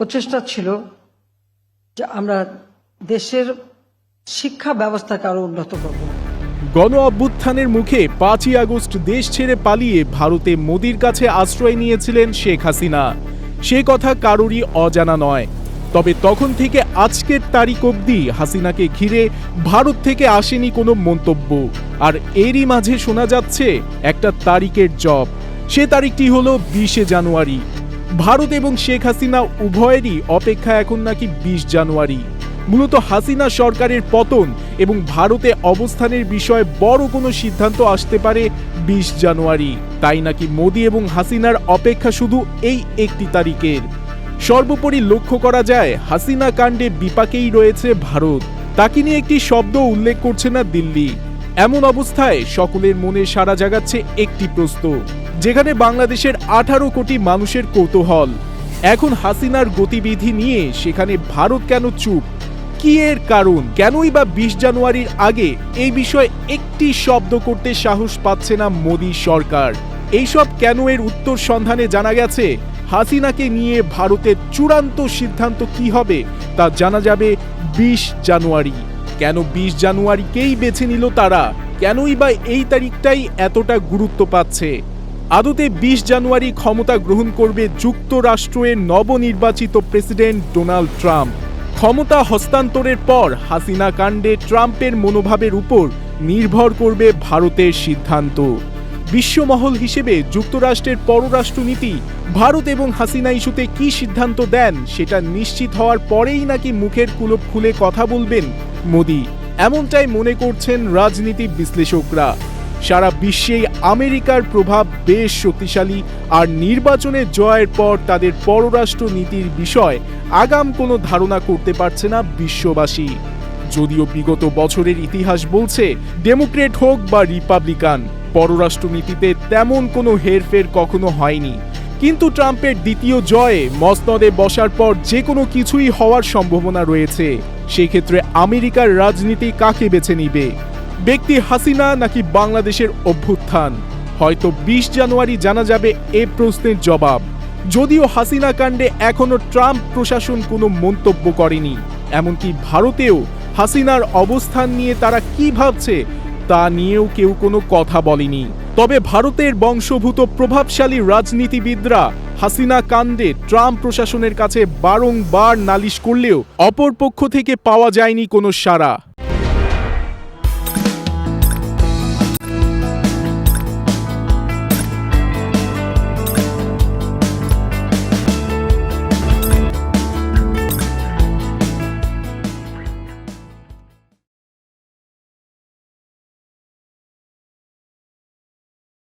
প্রচেষ্টা ছিল যে আমরা দেশের শিক্ষা ব্যবস্থাকে আরও উন্নত করব। গণ অভ্যুত্থানের মুখে পাঁচই আগস্ট দেশ ছেড়ে পালিয়ে ভারতে মোদির কাছে আশ্রয় নিয়েছিলেন শেখ হাসিনা। সে কথা কারোরই অজানা নয়। তবে তখন থেকে আজকের তারিখ অবধি হাসিনাকে ঘিরে ভারত থেকে আসেনি কোনো মন্তব্য। আর এরই মাঝে শোনা যাচ্ছে একটা তারিখের জব সে তারিখটি হলো বিশে জানুয়ারি। ভারত এবং শেখ হাসিনা উভয়েরই অপেক্ষা এখন নাকি বিশ জানুয়ারি। মূলত হাসিনা সরকারের পতন এবং ভারতে অবস্থানের বিষয়ে বড় কোনো সিদ্ধান্ত আসতে পারে বিশ জানুয়ারি। তাই নাকি মোদী এবং হাসিনার অপেক্ষা শুধু এই একটি তারিখের। সর্বোপরি লক্ষ্য করা যায়, হাসিনা কাণ্ডে বিপাকেই রয়েছে ভারত। তাকে নিয়ে একটি শব্দ উল্লেখ করছে না দিল্লি। এমন অবস্থায় সকলের মনে সাড়া জাগাচ্ছে একটি প্রশ্ন। যেখানে বাংলাদেশের আঠারো কোটি মানুষের কৌতূহল। এখন হাসিনার গতিবিধি নিয়ে সেখানে ভারত কেন চুপ? কি এর কারণ? কেনই বা বিশ জানুয়ারির আগে এই বিষয়ে একটি শব্দ করতে সাহস পাচ্ছে না মোদী সরকার? এইসব কেন এর উত্তর সন্ধানে জানা গেছে? হাসিনাকে নিয়ে ভারতের চূড়ান্ত সিদ্ধান্ত কি হবে তা জানা যাবে বিশ জানুয়ারি। কেন বিশ জানুয়ারিকেই বেছে নিল তারা? কেনই বা এই তারিখটাই এতটা গুরুত্ব পাচ্ছে? আদতে বিশ জানুয়ারি ক্ষমতা গ্রহণ করবে যুক্তরাষ্ট্রের নবনির্বাচিত প্রেসিডেন্ট ডোনাল্ড ট্রাম্প। ক্ষমতা হস্তান্তরের পর হাসিনা কাণ্ডে ট্রাম্পের মনোভাবের উপর নির্ভর করবে ভারতের সিদ্ধান্ত। বিশ্বমহল হিসেবে যুক্তরাষ্ট্রের পররাষ্ট্রনীতি, ভারত এবং হাসিনা ইস্যুতে কি সিদ্ধান্ত দেন সেটা নিশ্চিত হওয়ার পরেই নাকি মুখের কুলপ খুলে কথা বলবেন মোদি। এমনটাই মনে করছেন রাজনীতি বিশ্লেষকরা। সারা বিশ্বেই আমেরিকার প্রভাব বেশ শক্তিশালী আর নির্বাচনে জয়ের পর তাদের পররাষ্ট্র নীতির বিষয় আগাম কোনো ধারণা করতে পারছে না বিশ্ববাসী। যদিও বিগত বছরের ইতিহাস বলছে, ডেমোক্রেট হোক বা রিপাবলিকান পররাষ্ট্রনীতিতে তেমন কোনো হেরফের কখনো হয়নি। কিন্তু ট্রাম্পের দ্বিতীয় জয়ে মসনদে বসার পর যে কোনো কিছুই হওয়ার সম্ভাবনা রয়েছে। সেক্ষেত্রে আমেরিকার রাজনীতি কাকে বেছে নিবে? ব্যক্তি হাসিনা নাকি বাংলাদেশের অভ্যুত্থান? হয়তো বিশ জানুয়ারি জানা যাবে এ প্রশ্নের জবাব। যদিও হাসিনা কাণ্ডে এখনও ট্রাম্প প্রশাসন কোনো মন্তব্য করেনি। এমনকি ভারতেও হাসিনার অবস্থান নিয়ে তারা কি ভাবছে, তা নিয়েও কেউ কোনো কথা বলেনি। তবে ভারতের বংশভূত প্রভাবশালী রাজনীতিবিদরা হাসিনা কাণ্ডে ট্রাম্প প্রশাসনের কাছে বারংবার নালিশ করলেও অপর পক্ষ থেকে পাওয়া যায়নি কোনো সাড়া।